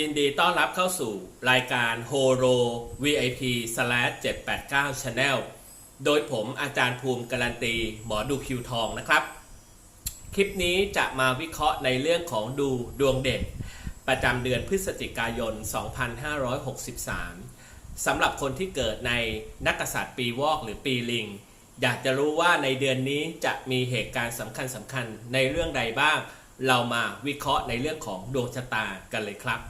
ยินดีต้อนรับเข้าสู่รายการ Horo VIP 789 Channel โดยผมอาจารย์ภูมิการันตี หมอดูคิวทองนะครับ คลิปนี้จะมาวิเคราะห์ในเรื่องของดูดวงเด่น ประจำเดือนพฤศจิกายน 2563 สำหรับคนที่เกิดในนักกษัตริย์ปีวอกหรือปีลิง อยากจะรู้ว่าในเดือนนี้จะมีเหตุการณ์สำคัญสำคัญในเรื่องใดบ้างเรามาวิเคราะห์ในเรื่องของดวงชะตากันเลยครับ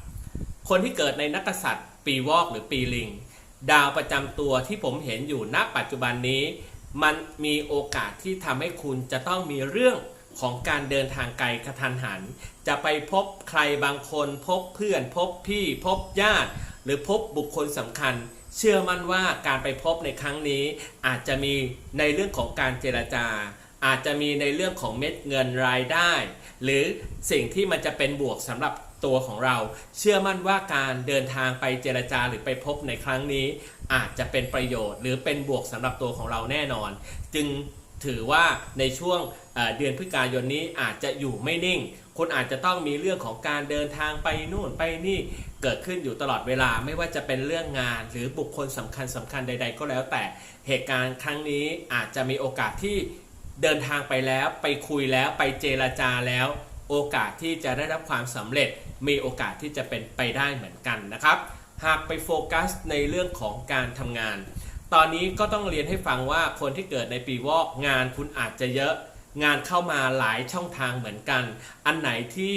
คนที่เกิดในนักษัตริย์ปีวอกหรือปีลิง ดาวประจำตัวที่ผมเห็นอยู่ณปัจจุบันนี้ มันมีโอกาสที่ทำให้คุณจะต้องมีเรื่องของการเดินทางไกลกระทันหัน จะไปพบใครบางคนพบเพื่อน พบพี่พบญาติ หรือพบบุคคลสำคัญ เชื่อมั่นว่าการไปพบในครั้งนี้ อาจจะมีในเรื่องของการเจรจา อาจจะมีในเรื่องของเม็ดเงินรายได้ หรือสิ่งที่มันจะเป็นบวกสำหรับ ตัวของเรา เชื่อมั่นว่าการเดินทางไปเจรจาหรือไปพบในครั้งนี้ อาจจะเป็นประโยชน์ หรือเป็นบวกสำหรับตัวของเราแน่นอน จึงถือว่าในช่วงเดือนพฤศจิกายนนี้อาจจะอยู่ไม่นิ่ง คุณอาจจะต้องมีเรื่องของการเดินทางไปนู่นไปนี่เกิดขึ้นอยู่ตลอดเวลาไม่ว่าจะเป็นเรื่องงาน หรือบุคคลสำคัญสำคัญใด ๆ ก็แล้วแต่เหตุการณ์ครั้งนี้อาจจะมีโอกาสที่เดินทางไปแล้วไปคุยแล้วไปเจรจาแล้ว โอกาสที่จะได้รับความสำเร็จ มีโอกาสที่จะเป็นไปได้เหมือนกันนะครับ หากไปโฟกัสในเรื่องของการทำงาน ตอนนี้ก็ต้องเรียนให้ฟังว่าคนที่เกิดในปีวอกงานคุณอาจจะเยอะ งานเข้ามาหลายช่องทางเหมือนกัน อันไหนที่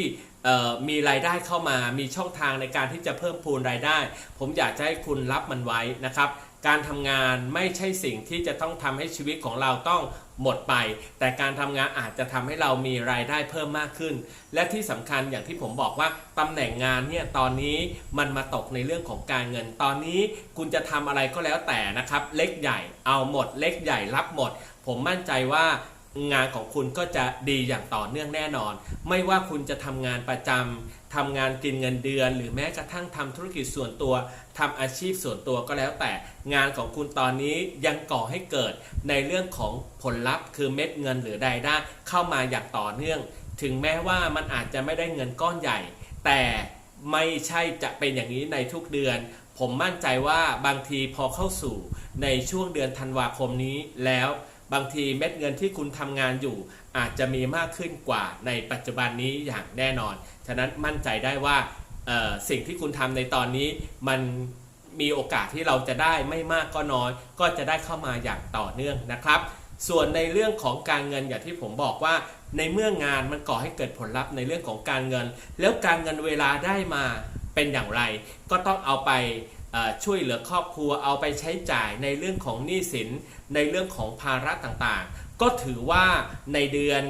มีรายได้เข้ามา มีช่องทางในการที่จะเพิ่มพูนรายได้ ผมอยากจะให้คุณรับมันไว้นะครับ การทำงานไม่ใช่สิ่งที่จะต้องทำให้ชีวิตของเราต้องหมดไป แต่การทำงานอาจจะทำให้เรามีรายได้เพิ่มมากขึ้น และที่สำคัญอย่างที่ผมบอกว่าตำแหน่งงานเนี่ยตอนนี้มันมาตกในเรื่องของการเงิน ตอนนี้คุณจะทำอะไรก็แล้วแต่นะครับ เล็กใหญ่เอาหมด เล็กใหญ่รับหมด ผมมั่นใจว่า งานของคุณก็จะดีอย่างต่อเนื่องแน่นอน ไม่ว่าคุณจะทำงานประจำทำงานกินเงินเดือน หรือแม้กระทั่งทำธุรกิจส่วนตัวทำอาชีพส่วนตัวก็แล้วแต่ งานของคุณตอนนี้ยังก่อให้เกิดในเรื่องของผลลัพธ์ คือเม็ดเงินหรือรายได้เข้ามาอย่างต่อเนื่อง ถึงแม้ว่ามันอาจจะไม่ได้เงินก้อนใหญ่ แต่ไม่ใช่จะเป็นอย่างนี้ในทุกเดือน ผมมั่นใจว่าบางทีพอเข้าสู่ในช่วงเดือนธันวาคมนี้แล้ว บางทีเม็ดเงินที่คุณทำงานอยู่ อาจจะมีมากขึ้นกว่าในปัจจุบันนี้อย่างแน่นอน ฉะนั้นมั่นใจได้ว่าสิ่งที่คุณทำในตอนนี้มันมีโอกาสที่เราจะได้ไม่มากก็น้อย ก็จะได้เข้ามาอย่างต่อเนื่องนะครับ ส่วนในเรื่องของการเงินอย่างที่ผมบอกว่า ในเมื่องานมันก่อให้เกิดผลลัพธ์ในเรื่องของการเงิน แล้วการเงินเวลาได้มาเป็นอย่างไร ก็ต้องเอาไป ช่วยเหลือครอบครัวเอาไปใช้จ่ายในเรื่องของหนี้สินในเรื่องของภาระต่างๆ ก็ถือว่าในเดือน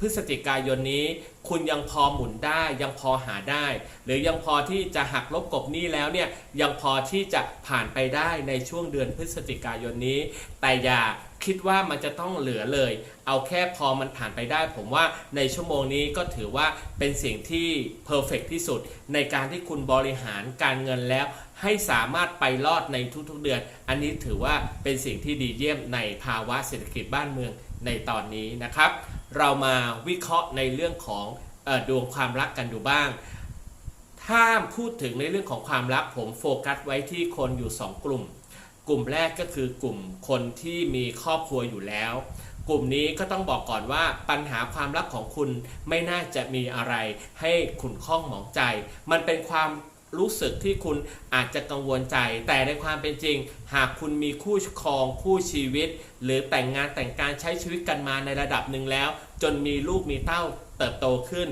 พฤศจิกายนนี้ คุณยังพอหมุนได้ยังพอหาได้ หรือยังพอที่จะหักลบกบหนี้แล้วเนี่ยยังพอที่จะผ่านไปได้ในช่วงเดือนพฤศจิกายนนี้ แต่อย่าคิดว่ามันจะต้องเหลือเลย เอาแค่พอมันผ่านไปได้ ผมว่าในชั่วโมงนี้ก็ถือว่าเป็นสิ่งที่เพอร์เฟกที่สุด ในการที่คุณบริหารการเงินแล้ว ให้สามารถไปรอดในทุกๆเดือน อันนี้ถือว่าเป็นสิ่งที่ดีเยี่ยมในภาวะเศรษฐกิจบ้านเมืองในตอนนี้นะครับ เรามาวิเคราะห์ในเรื่องของอดวงความรักกันดูบ้าง ถ้าพูดถึงในเรื่องของความรักผมโฟกัสไว้ที่คนอยู่ 2 กลุ่ม กลุ่มแรกก็คือกลุ่มคนที่มีครอบครัวอยู่แล้ว กลุ่มนี้ก็ต้องบอกก่อนว่าปัญหาความรักของคุณไม่น่าจะมีอะไรให้ขุนข้องหมองใจ มันเป็นความ รู้สึกที่คุณอาจจะกังวลใจ แต่ในความเป็นจริง หากคุณมีคู่ครองคู่ชีวิต หรือแต่งงานแต่งการใช้ชีวิตกันมาในระดับหนึ่งแล้ว จนมีลูกมีเต้าเติบโตขึ้น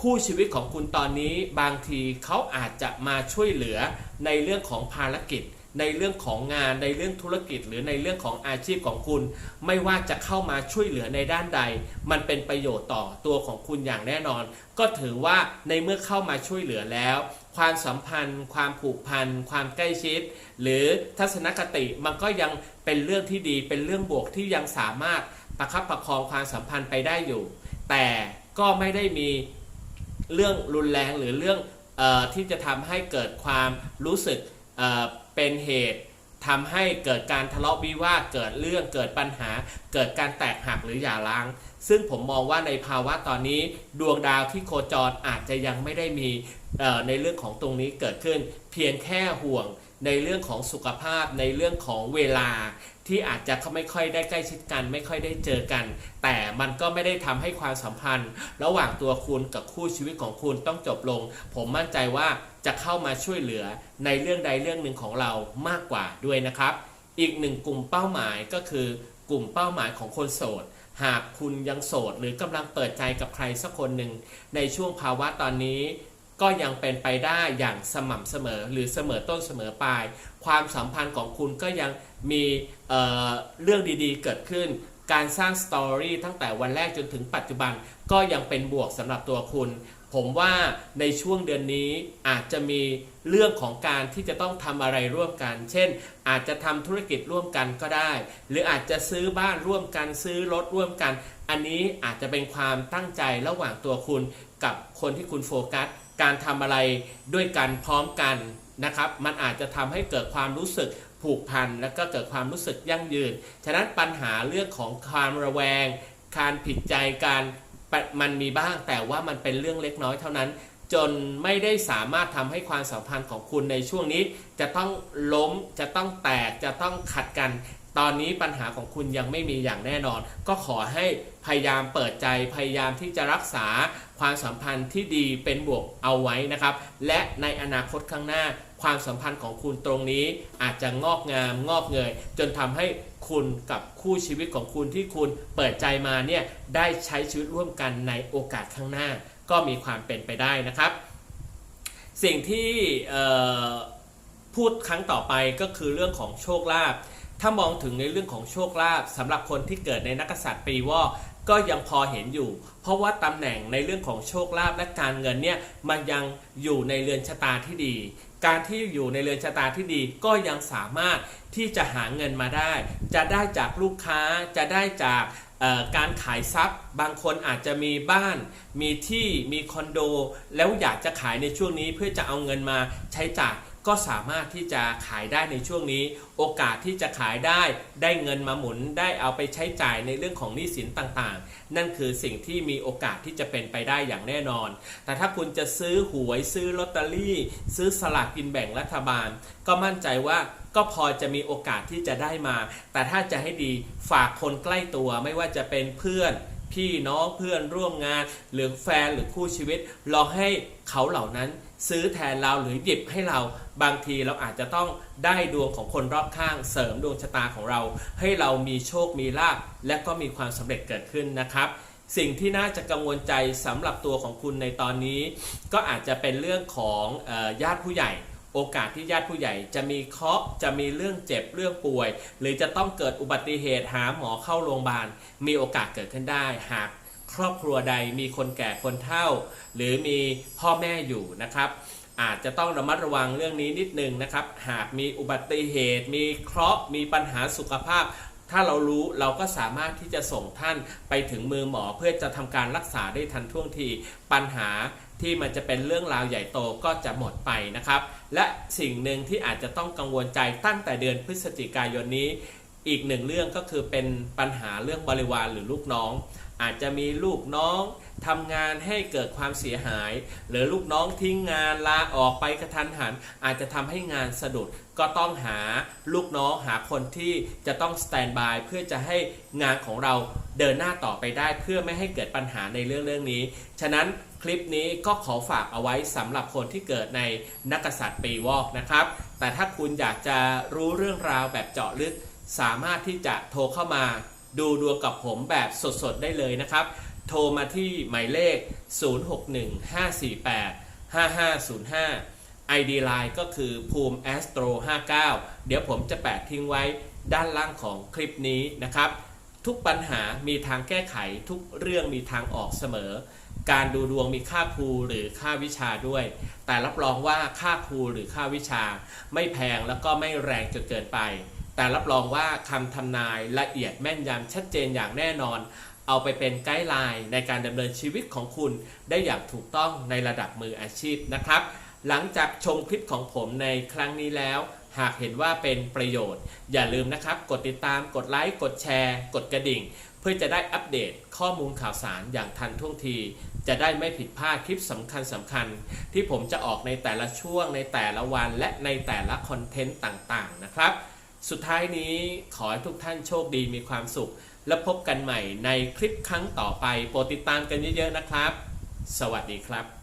คู่ชีวิตของคุณตอนนี้บางทีเขาอาจจะมาช่วยเหลือในเรื่องของภารกิจ ในเรื่องของงานในเรื่องธุรกิจ หรือในเรื่องของอาชีพของคุณ ไม่ว่าจะเข้ามาช่วยเหลือในด้านใด มันเป็นประโยชน์ต่อตัวของคุณอย่างแน่นอน ก็ถือว่าในเมื่อเข้ามาช่วยเหลือแล้ว ความสัมพันธ์ ความผูกพัน ความใกล้ชิด หรือทัศนคติมันก็ยังเป็นเรื่องที่ดี เป็นเรื่องบวกที่ยังสามารถประคับประคองความสัมพันธ์ไปได้อยู่ แต่ก็ไม่ได้มีเรื่องรุนแรงหรือเรื่องออที่จะทำให้เกิดความรู้สึก เป็นเหตุทำให้เกิดการทะเลาะวิวาทเกิดเรื่องเกิดปัญหา เกิดการแตกหักหรือหย่าร้าง ซึ่งผมมองว่าในภาวะตอนนี้ดวงดาวที่โคจรอาจจะยังไม่ได้มีในเรื่องของตรงนี้เกิดขึ้น เพียงแค่ห่วง ในเรื่องของสุขภาพในเรื่องของเวลาที่อาจจะเขาไม่ค่อยได้ใกล้ชิดกัน ไม่ค่อยได้เจอกัน แต่มันก็ไม่ได้ทำให้ความสัมพันธ์ ระหว่างตัวคุณกับคู่ชีวิตของคุณต้องจบลง ผมมั่นใจว่าจะเข้ามาช่วยเหลือในเรื่องใดเรื่องหนึ่งของเรามากกว่าด้วยนะครับ อีกหนึ่งกลุ่มเป้าหมายก็คือกลุ่มเป้าหมายของคนโสดหากคุณยังโสดหรือกำลังเปิดใจกับใครสักคนหนึ่งในช่วงภาวะตอนนี้ ก็ยังเป็นไปได้อย่างสม่ำเสมอหรือเสมอต้นเสมอปลาย ความสัมพันธ์ของคุณก็ยังมีเเรื่องดีๆ เกิดขึ้น การสร้างสตอรี่ตั้งแต่วันแรกจนถึงปัจจุบันก็ยังเป็นบวกสำหรับตัวคุณ ผมว่าในช่วงเดือนนี้อาจจะมีเรื่องของการที่จะต้องทำอะไรร่วมกัน เช่น อาจจะทำธุรกิจร่วมกันก็ได้ หรืออาจจะซื้อบ้านร่วมกันซื้อรถร่วมกัน อันนี้อาจจะเป็นความตั้งใจระหว่างตัวคุณกับคนที่คุณโฟกัส การทำอะไรด้วยกันพร้อมกันนะครับ มันอาจจะทำให้เกิดความรู้สึกผูกพัน และก็เกิดความรู้สึกยั่งยืน ฉะนั้นปัญหาเรื่องของความระแวง การผิดใจการมันมีบ้างแต่ว่ามันเป็นเรื่องเล็กน้อยเท่านั้น จนไม่ได้สามารถทำให้ความสัมพันธ์ของคุณในช่วงนี้ จะต้องล้มจะต้องแตกจะต้องขัดกัน ตอนนี้ปัญหาของคุณยังไม่มีอย่างแน่นอน ก็ขอให้พยายามเปิดใจพยายามที่จะรักษาความสัมพันธ์ที่ดีเป็นบวกเอาไว้นะครับ และในอนาคตข้างหน้า ความสัมพันธ์ของคุณตรงนี้อาจจะงอกงามงอกเงย จนทำให้คุณกับคู่ชีวิตของคุณที่คุณเปิดใจมาเนี่ยได้ใช้ชีวิตร่วมกันในโอกาสข้างหน้า ก็มีความเป็นไปได้นะครับ สิ่งที่พูดครั้งต่อไปก็คือเรื่องของโชคลาภ ถ้ามองถึงในเรื่องของโชคลาภสำหรับคนที่เกิดในนักษัตริย์ปีวอกก็ยังพอเห็นอยู่ เพราะว่าตำแหน่งในเรื่องของโชคลาภและการเงินเนี่ยมันยังอยู่ในเรือนชะตาที่ดี การที่อยู่ในเรือนชะตาที่ดีก็ยังสามารถที่จะหาเงินมาได้ จะได้จากลูกค้าจะได้จากการขายทรัพย์ บางคนอาจจะมีบ้าน มีที่มีคอนโด แล้วอยากจะขายในช่วงนี้เพื่อจะเอาเงินมาใช้จ่าย ก็สามารถที่จะขายได้ในช่วงนี้ โอกาสที่จะขายได้ได้เงินมาหมุนได้เอาไปใช้จ่ายในเรื่องของหนี้สินต่างๆ นั่นคือสิ่งที่มีโอกาสที่จะเป็นไปได้อย่างแน่นอน แต่ถ้าคุณจะซื้อหวยซื้อลอตเตอรี่ ซื้อสลากกินแบ่งรัฐบาล ก็มั่นใจว่าก็พอจะมีโอกาสที่จะได้มา แต่ถ้าจะให้ดีฝากคนใกล้ตัวไม่ว่าจะเป็นเพื่อนพี่น้องเพื่อนร่วมงาน หรือแฟนหรือคู่ชีวิตลองให้เขาเหล่านั้น ซื้อแทนเราหรือหยิบให้เราบางทีเราอาจจะต้องได้ดวงของคนรอบข้างเสริมดวงชะตาของเรา ให้เรามีโชคมีลาภและก็มีความสำเร็จเกิดขึ้นนะครับ สิ่งที่น่าจะกังวลใจสำหรับตัวของคุณในตอนนี้ ก็อาจจะเป็นเรื่องของญาติผู้ใหญ่โอกาสที่ญาติผู้ใหญ่จะมีเคราะห์จะมีเรื่องเจ็บเรื่องป่วย หรือจะต้องเกิดอุบัติเหตุหาหมอเข้าโรงพยาบาลมีโอกาสเกิดขึ้นได้หาก ครอบครัวใดมีคนแก่คนเฒ่า หรือมีพ่อแม่อยู่นะครับ อาจจะต้องระมัดระวังเรื่องนี้นิดนึงนะครับ หากมีอุบัติเหตุ มีเคราะห์มีปัญหาสุขภาพ ถ้าเรารู้เราก็สามารถที่จะส่งท่านไปถึงมือหมอเพื่อจะทำการรักษาได้ทันท่วงทีปัญหาที่มันจะเป็นเรื่องราวใหญ่โตก็จะหมดไปนะครับ และสิ่งหนึ่งที่อาจจะต้องกังวลใจตั้งแต่เดือนพฤศจิกายนนี้ อีกหนึ่งเรื่องก็คือเป็นปัญหาเรื่องบริวารหรือลูกน้อง อาจจะมีลูกน้องทำงานให้เกิดความเสียหาย หรือลูกน้องทิ้งงานลาออกไปกระทันหัน อาจจะทำให้งานสะดุดก็ต้องหาลูกน้องหาคนที่จะต้องสแตนบายเพื่อจะให้งานของเราเดินหน้าต่อไปได้เพื่อไม่ให้เกิดปัญหาในเรื่องเรื่องนี้ ฉะนั้นคลิปนี้ก็ขอฝากเอาไว้สำหรับคนที่เกิดในนักกษัตริย์ปีวอกนะครับ แต่ถ้าคุณอยากจะรู้เรื่องราวแบบเจาะลึก สามารถที่จะโทรเข้ามา ดูดวงกับผมแบบสดๆได้เลยนะครับ โทรมาที่หมายเลข 0615485505 ID Line ก็คือภูมิ Astro 59 เดี๋ยวผมจะแปะทิ้งไว้ด้านล่างของคลิปนี้นะครับ ทุกปัญหามีทางแก้ไขทุกเรื่องมีทางออกเสมอ การดูดวงมีค่าครูหรือค่าวิชาด้วย แต่รับรองว่าค่าครูหรือค่าวิชา ไม่แพงแล้วก็ไม่แรงจนเกินไป แต่รับรองว่าคำทำนายละเอียดแม่นยำชัดเจนอย่างแน่นอน เอาไปเป็นไกด์ไลน์ในการดำเนินชีวิตของคุณได้อย่างถูกต้องในระดับมืออาชีพนะครับ หลังจากชมคลิปของผมในครั้งนี้แล้ว หากเห็นว่าเป็นประโยชน์ อย่าลืมนะครับ กดติดตามกดไลค์กดแชร์ กดกระดิ่ง เพื่อจะได้อัปเดตข้อมูลข่าวสารอย่างทันท่วงทีจะได้ไม่ผิดพลาดคลิปสำคัญสำคัญ ที่ผมจะออกในแต่ละช่วงในแต่ละวันและในแต่ละคอนเทนต์ต่างๆนะครับ สุดท้ายนี้ขอให้ทุกท่านโชคดีมีความสุข และพบกันใหม่ในคลิปครั้งต่อไป โปรดติดตามกันเยอะๆนะครับ สวัสดีครับ